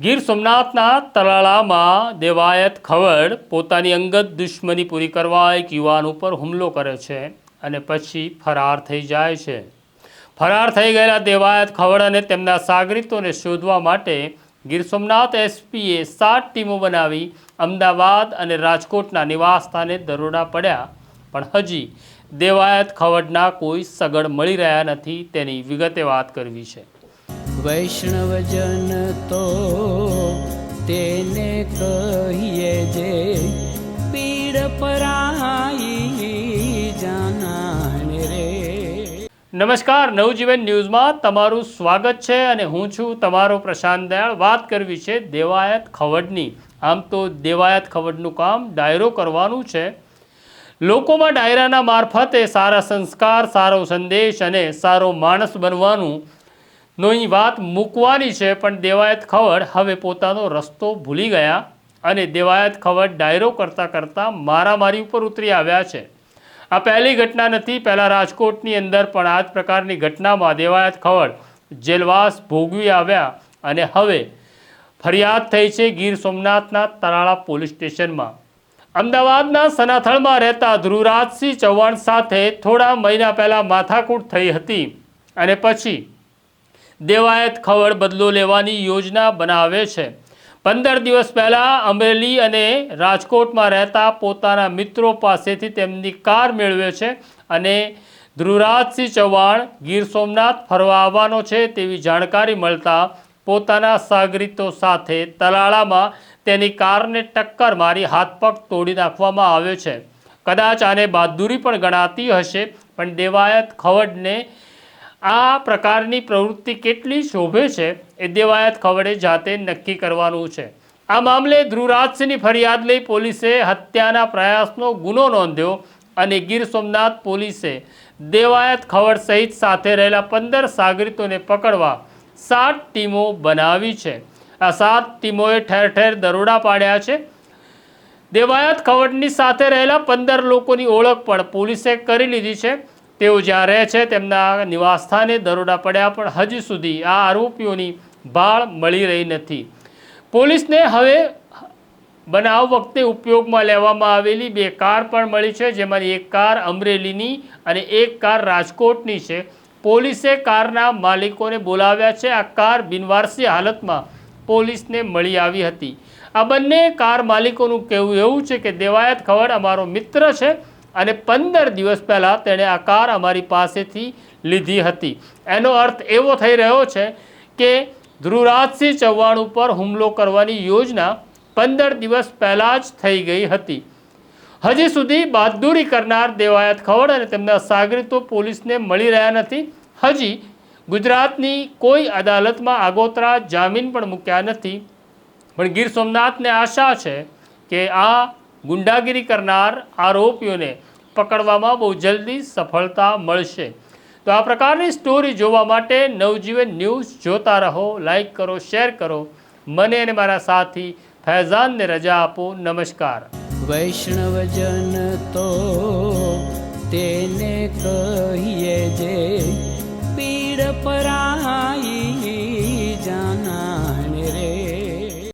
ગીર સોમનાથના તલાળામાં દેવાયત ખવડ પોતાની અંગત દુશ્મની પૂરી કરવા એક યુવાન ઉપર હુમલો કરે છે અને પછી ફરાર થઈ જાય છે. ફરાર થઈ ગયેલા દેવાયત ખવડ અને તેમના સાગરીતોને શોધવા માટે ગીર સોમનાથ એસપીએ સાત ટીમો બનાવી અમદાવાદ અને રાજકોટના નિવાસસ્થાને દરોડા પડ્યા. પણ હજી દેવાયત ખવડના કોઈ સગડ મળી રહ્યા નથી તેની વિગતે વાત કરવી છે. વૈષ્ણવજન તો તેને કહીએ જે પીડ પરાઈ જાનાને રે. નમસ્કાર, નવજીવન ન્યૂઝમાં તમારું સ્વાગત છે અને હું છું તમારો પ્રશાંત દયાળ. વાત કરવી છે દેવાયત ખવડની. આમ તો દેવાયત ખવડનું કામ ડાયરો કરવાનું છે. લોકોમાં ડાયરાના મારફતે સારા સંસ્કાર, સારો સંદેશ અને સારો માણસ બનવાનું ની વાત મૂકવાની છે, પણ દેવાયત ખવડ હવે પોતાનો રસ્તો ભૂલી ગયા અને દેવાયત ખવડ ડાયરો કરતાં કરતાં મારામારી ઉપર ઉતરી આવ્યા છે. આ પહેલી ઘટના નથી, પહેલાં રાજકોટની અંદર પણ આ જ પ્રકારની ઘટનામાં દેવાયત ખવડ જેલવાસ ભોગવી આવ્યા અને હવે ફરિયાદ થઈ છે ગીર સોમનાથના તરાળા પોલીસ સ્ટેશનમાં. અમદાવાદના સનાથળમાં રહેતા ધ્રુવરાજસિંહ ચૌહાણ સાથે થોડા મહિના પહેલાં માથાકૂટ થઈ હતી અને પછી દેવાયત ખવડ બદલો લેવાની યોજના બનાવે છે. પંદર દિવસ પહેલાં અમરેલી અને રાજકોટમાં રહેતા પોતાના મિત્રો પાસેથી તેમની કાર મેળવે છે અને ધ્રુવરાજસિંહ ચૌહાણ ગીર સોમનાથ ફરવા આવવાનો છે તેવી જાણકારી મળતા પોતાના સાગરીતો સાથે તલાળામાં તેની કારને ટક્કર મારી હાથ પગ તોડી નાખવામાં આવ્યો છે. કદાચ આને બહાદુરી પણ ગણાતી હશે, પણ દેવાયત ખવડને આ પ્રકારની પ્રવૃત્તિ કેટલી શોભે છે એ દેવાયત ખવડે જાતે નક્કી કરવાનું છે. આ મામલે ધ્રુવરાજસિંહની ફરિયાદ લઈ પોલીસે હત્યાના પ્રયાસનો ગુનો નોંધ્યો અને ગીર સોમનાથ પોલીસે દેવાયત ખવડ સહિત સાથે રહેલા પંદર સાગરીતોને પકડવા સાત ટીમો બનાવી છે. આ સાત ટીમોએ ઠેર ઠેર દરોડા પાડ્યા છે. દેવાયત ખવડની સાથે રહેલા પંદર લોકોની ઓળખ પણ પોલીસે કરી લીધી છે. તેઓ જ્યાં રહે છે તેમના નિવાસસ્થાને દરોડા પડ્યા પણ હજી સુધી આ આરોપીઓની ભાળ મળી રહી નથી. પોલીસને હવે બનાવ વખતે ઉપયોગમાં લેવામાં આવેલી બે કાર પણ મળી છે જેમાંની એક કાર અમરેલીની અને એક કાર રાજકોટની છે. પોલીસે કારના માલિકોને બોલાવ્યા છે. આ કાર બિનવારસી હાલતમાં પોલીસને મળી આવી હતી. આ બંને કાર માલિકોનું કહેવું એવું છે કે દેવાયત ખવડ અમારો મિત્ર છે. અને પંદર દિવસ પહેલાં તેણે આ કાર અમારી પાસેથી લીધી હતી. એનો અર્થ એવો થઈ રહ્યો છે કે ધ્રુવરાજસિંહ ચૌહાણ ઉપર હુમલો કરવાની યોજના પંદર દિવસ પહેલાં જ થઈ ગઈ હતી. હજી સુધી બહાદુરી કરનાર દેવાયત ખવડ અને તેમના સાગરીતો પોલીસને મળી રહ્યા નથી. હજી ગુજરાતની કોઈ અદાલતમાં આગોતરા જામીન પણ મૂક્યા નથી. પણ ગીર સોમનાથને આશા છે કે આ ગુંડાગીરી કરનાર આરોપીઓને પકડવામાં બહુ જલ્દી સફળતા મળશે. તો આ પ્રકારની સ્ટોરી જોવા માટે નવજીવન ન્યૂઝ જોતા રહો, લાઈક કરો, શેર કરો. મને અને મારા સાથી ફૈઝાનને રજા આપો. નમસ્કાર. વૈષ્ણવજન તો તેને કહીએ જે